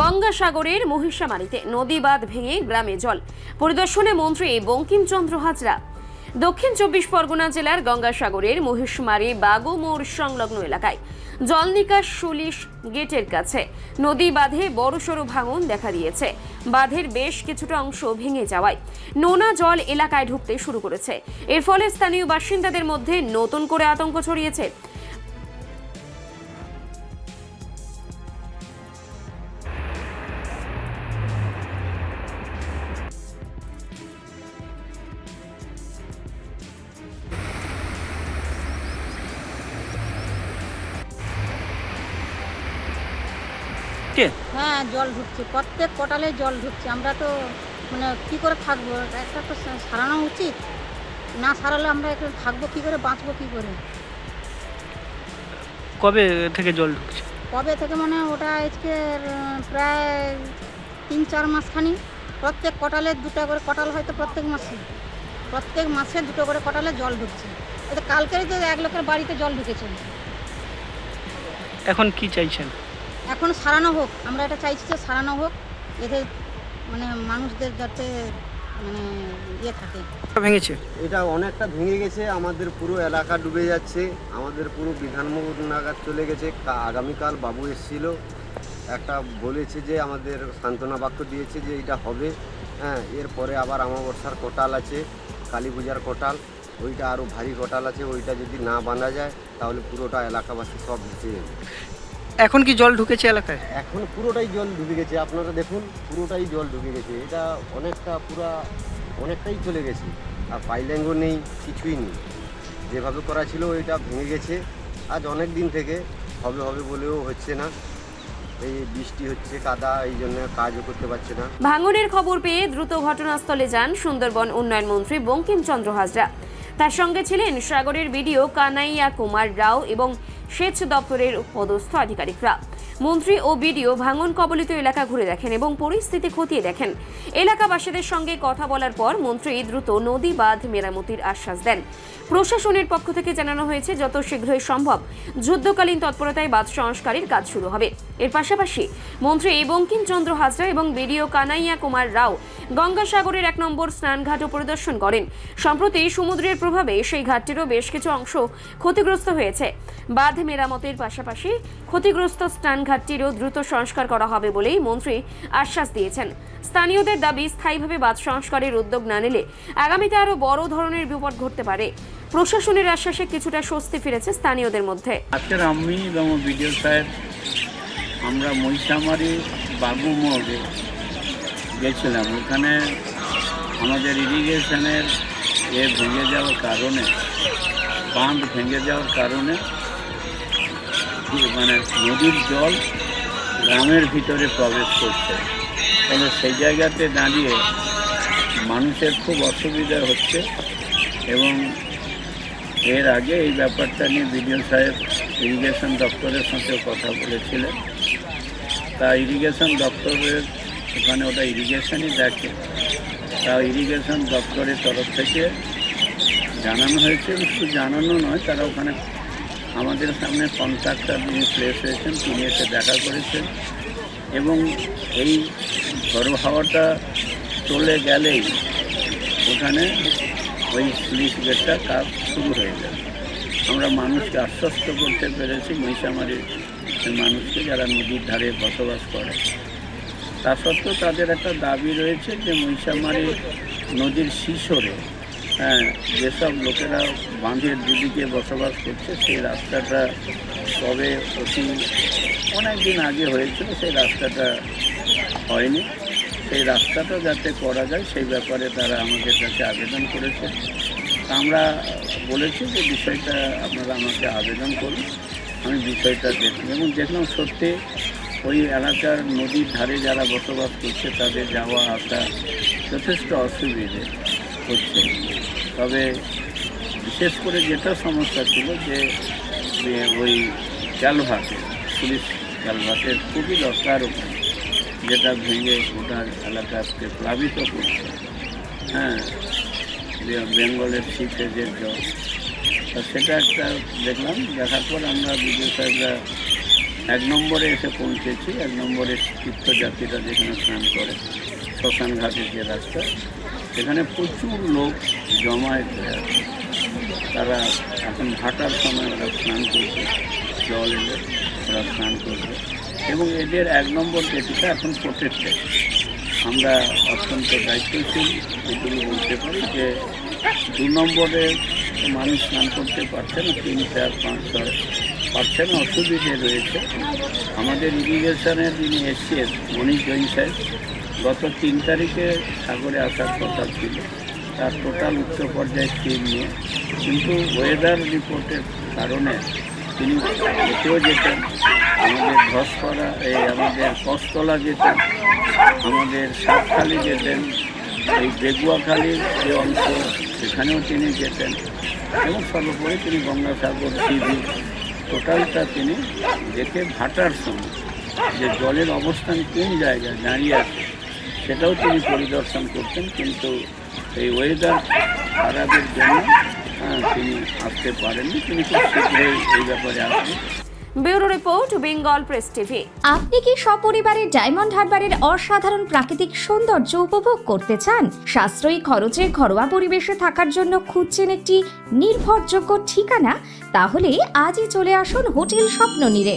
গঙ্গাসাগরের মহিষামারিতে নদী বাঁধ ভেঙে গ্রামে জল। পরিদর্শনে মন্ত্রী বঙ্কিমচন্দ্র হাজরা। দক্ষিণ চব্বিশ পরগনা জেলার গঙ্গাসাগরের মহিষমারি বাগো মোড় সংলগ্ন এলাকায় জল নিকাশ সুলিশ গেটের কাছে নদী বাঁধে বড়সড় ভাঙন দেখা দিয়েছে। বাঁধের বেশ কিছুটা অংশ ভেঙে যাওয়ায় নোনা জল এলাকায় ঢুকতে শুরু করেছে। এর ফলে স্থানীয় বাসিন্দাদের মধ্যে নতুন করে আতঙ্ক ছড়িয়েছে। কে হ্যাঁ জল ঢুকছে। প্রত্যেক কোটালে জল ঢুকছে। আমরা তো মানে কী করে থাকব? একটা তো সারানো উচিত। না সারালে আমরা একটু থাকব কী করে বাঁচবো কী করে? কবে থেকে জল ঢুকছে? কবে থেকে মানে ওটা আজকে প্রায় তিন চার মাস মাসখানি। প্রত্যেক কটালে দুটো করে কটাল হয়তো প্রত্যেক মাসে। প্রত্যেক মাসে দুটো করে কটালে জল ঢুকছে। এটা কালকেরই তো এক লোকের বাড়িতে জল ঢুকেছে। এখন কি চাইছেন? এখন সারানো হোক আমরা এটা চাইছি যে সারানো হোক এতে মানে মানুষদের যাতে মানে ইয়ে থাকে। ভেঙেছে? এটা অনেকটা ভেঙে গেছে আমাদের পুরো এলাকা ডুবে যাচ্ছে আমাদের পুরো বিধানমোহন নাগাদ চলে গেছে। আগামীকাল বাবু এসেছিল একটা বলেছে যে আমাদের সান্ত্বনা বাক্য দিয়েছে যে এটা হবে। হ্যাঁ এরপরে আবার আমাবস্যার কোটাল আছে কালী পূজার কোটাল ওইটা আরও ভারী কোটাল আছে ওইটা যদি না বাঁধা যায় তাহলে পুরোটা এলাকাবাসী সব ভেসে যাবে। এখন কি জল ঢুকেছে এলাকায়? এখন পুরোটাই জল ঢুকে গেছে। আপনারা দেখুন পুরোটাই জল ঢুকে গেছে। এটা অনেকটা পুরা অনেকটাই চলে গেছে। আর পাইল্যাঙ্গও নেই কিছুই নেই। যেভাবে করা ছিল ওইটা ভেঙে গেছে। আজ অনেক দিন থেকে হবে হবে বলেও হচ্ছে না। এই বৃষ্টি হচ্ছে কাদা এই জন্য কাজও করতে পারছে না। ভাঙনের খবর পেয়ে দ্রুত ঘটনাস্থলে যান সুন্দরবন উন্নয়ন মন্ত্রী বঙ্কিমচন্দ্র হাজরা। তার সঙ্গে ছিলেন সাগরের বিডিও কানাইয়া কুমার রাও এবং সেচ দপ্তরের পদস্থ আধিকারিকরা। মন্ত্রী ও বিডিও ভাঙন কবলিত এলাকা ঘুরে দেখেন এবং পরিস্থিতি খতিয়ে দেখেন। এলাকাবাসীদের সঙ্গে কথা বলার পর মন্ত্রী দ্রুত নদী বাঁধ মেরামতির আশ্বাস দেন। প্রশাসনের পক্ষ থেকে জানানো হয়েছে, যত শীঘ্রই সম্ভব যুদ্ধকালীন তৎপরতায় বাঁধ সংস্কারের কাজ শুরু হবে। এর পাশাপাশি মন্ত্রী বঙ্কিমচন্দ্র হাজরা এবং বিডিও কানাইয়া কুমার রাও গঙ্গাসাগরের এক নম্বর স্নানঘাটও পরিদর্শন করেন। সম্প্রতি সমুদ্রের প্রভাবে সেই ঘাটটিরও বেশ কিছু অংশ ক্ষতিগ্রস্ত হয়েছে। বাঁধ মেরামতের পাশাপাশি ক্ষতিগ্রস্ত স্নানঘাটটিরও দ্রুত সংস্কার করা হবে বলেই মন্ত্রী আশ্বাস দিয়েছেন। স্থানীয়দের দাবি, স্থায়ীভাবে বাঁধ সংস্কারের উদ্যোগ না নিলে আগামীতে আরও বড় ধরনের বিপদ ঘটতে পারে। প্রশাসনের আশ্বাসে কিছুটা স্বস্তি ফিরেছে স্থানীয়দের মধ্যে। আজকের আমি এবং বিডিও সাহেব আমরা মহিষামারি বাবু মোড়ে গেছিলাম। ওখানে আমাদের ইরিগেশনের এ ভেঙে যাওয়ার কারণে, বাঁধ ভেঙে যাওয়ার কারণে মানে নদীর জল গ্রামের ভিতরে প্রবেশ করছে। ফলে সেই জায়গাতে দাঁড়িয়ে মানুষের খুব অসুবিধা হচ্ছে এবং এর আগে এই ব্যাপারটা নিয়ে বিডিও সাহেব ইরিগেশন দপ্তরের সাথে কথা বলেছিলেন। তা ইরিগেশন দপ্তরের ওখানে ওটা ইরিগেশনই দেখে। তা ইরিগেশন দপ্তরের তরফ থেকে জানানো হয়েছে। শুধু জানানো নয়, তারা ওখানে আমাদের সামনে কন্ট্রাক্টর যিনি প্লেস হয়েছেন তিনি এসে দেখা করেছেন। এবং এই ঝড়ো হাওয়াটা চলে গেলেই ওখানে ওই স্লিপ গেটটা কাজ শুরু হয়ে যাবে। আমরা মানুষকে আশ্বস্ত করতে পেরেছি, মহিষামারির মানুষকে যারা নদীর ধারে বসবাস করে। তা সত্ত্বেও তাদের একটা দাবি রয়েছে যে মহিষামারি নদীর শিশরে হ্যাঁ যেসব লোকেরা বাঁধের দুদিকে বসবাস করছে, সেই রাস্তাটা তবে অতি অনেক দিন আগে হয়েছিল, সেই রাস্তাটা হয়নি। সেই রাস্তাটা যাতে করা যায়, সেই ব্যাপারে তারা আমাদের কাছে আবেদন করেছে। আমরা বলেছি যে বিষয়টা আপনারা আমাকে আবেদন করুন, আমি বিষয়টা দেখি। এবং দেখলাম সত্যি ওই এলাকার নদীর ধারে যারা বসবাস করছে, তাদের যাওয়া আসা যথেষ্ট অসুবিধে হচ্ছে। তবে বিশেষ করে যেটা সমস্যা ছিল যে যে ওই ক্যালভাটে পুলিশ ক্যালভাটের খুবই দরকার ওখানে, যেটা ভেঙে গোটা এলাকাকে প্লাবিত করছে। হ্যাঁ বে- বেঙ্গলের শীতে যে জল, তা সেটা একটা দেখলাম, দেখার পর আমরা বিজয় সাহেবরা এক নম্বরে এসে পৌঁছেছি, এক নম্বরে তীর্থযাত্রীরা যেখানে স্নান করে শ্মশান ঘাটের যে রাস্তা সেখানে প্রচুর লোক জমায়েত হয়ে আছে। তারা এখন ভাটার সময় ওরা স্নান করছে, জল এলে ওরা স্নান করবে এবং এদের এক নম্বর যেটিটা এখন প্রোটেক্টেড আমরা অত্যন্ত দায়িত্বশীল এগুলো বলতে পারি যে দু নম্বরে মানুষ স্নান করতে পারছে না, তিন, চার, পাঁচ, ছয়, পারছে না, অসুবিধে রয়েছে। আমাদের ইরিগেশনের যিনি এসছেন মনীষ জৈন সাহেব গত তিন তারিখে সাগরে আসার কথা ছিল। তার টোটাল উচ্চ পর্যায়ে টিম নিয়ে? কিন্তু ওয়েদার রিপোর্টের কারণে তিনি এতেও যেতেন, আমাদের ধসকরা এই আমাদের কষ্টলা যেতেন, আমাদের সাতখালি যেতেন, এই বেগুয়াখালির যে অংশ, সেখানেও তিনি যেতেন এবং সর্বোপরি তিনি গঙ্গাসাগর সিবি টোটালটা তিনি দেখে ভাটার সময় যে জলের অবস্থান কোন জায়গায় দাঁড়িয়ে আছে সেটাও তিনি পরিদর্শন করতেন কিন্তু এই ওয়েদার খারাপের জন্য তিনি আসতে পারেননি। তিনি খুব শীঘ্রই এই ব্যাপারে আসবেন। Bureau report Bengal Press TV. আপনি কি সপরিবারে ডায়মন্ড হারবারের অসাধারণ প্রাকৃতিক সৌন্দর্য উপভোগ করতে চান? সাশ্রয়ী খরচে ঘরোয়া পরিবেশে থাকার জন্য খুঁজছেন একটি নির্ভরযোগ্য ঠিকানা? তাহলে আজই চলে আসুন hotel স্বপ্ননীরে।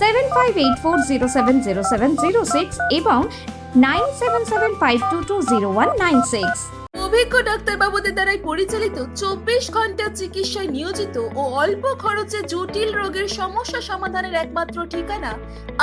seven five eight four zero seven zero seven zero six এবং nine seven seven five two two zero one nine six অভিজ্ঞ ডাক্তারবাবুদের দ্বারাই পরিচালিত চব্বিশ ঘণ্টা চিকিৎসায় নিয়োজিত ও অল্প খরচে জটিল রোগের সমস্যা সমাধানের একমাত্র ঠিকানা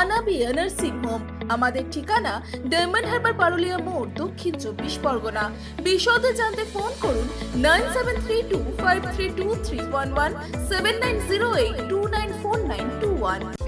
আনাবিয়া নার্সিং হোম। আমাদের ঠিকানা ডায়মন্ড হারবার পারুলিয়া মোড়, দক্ষিণ চব্বিশ পরগনা। বিশদে জানতে ফোন করুন nine seven three two five three two three one one seven nine zero eight two nine four nine two one.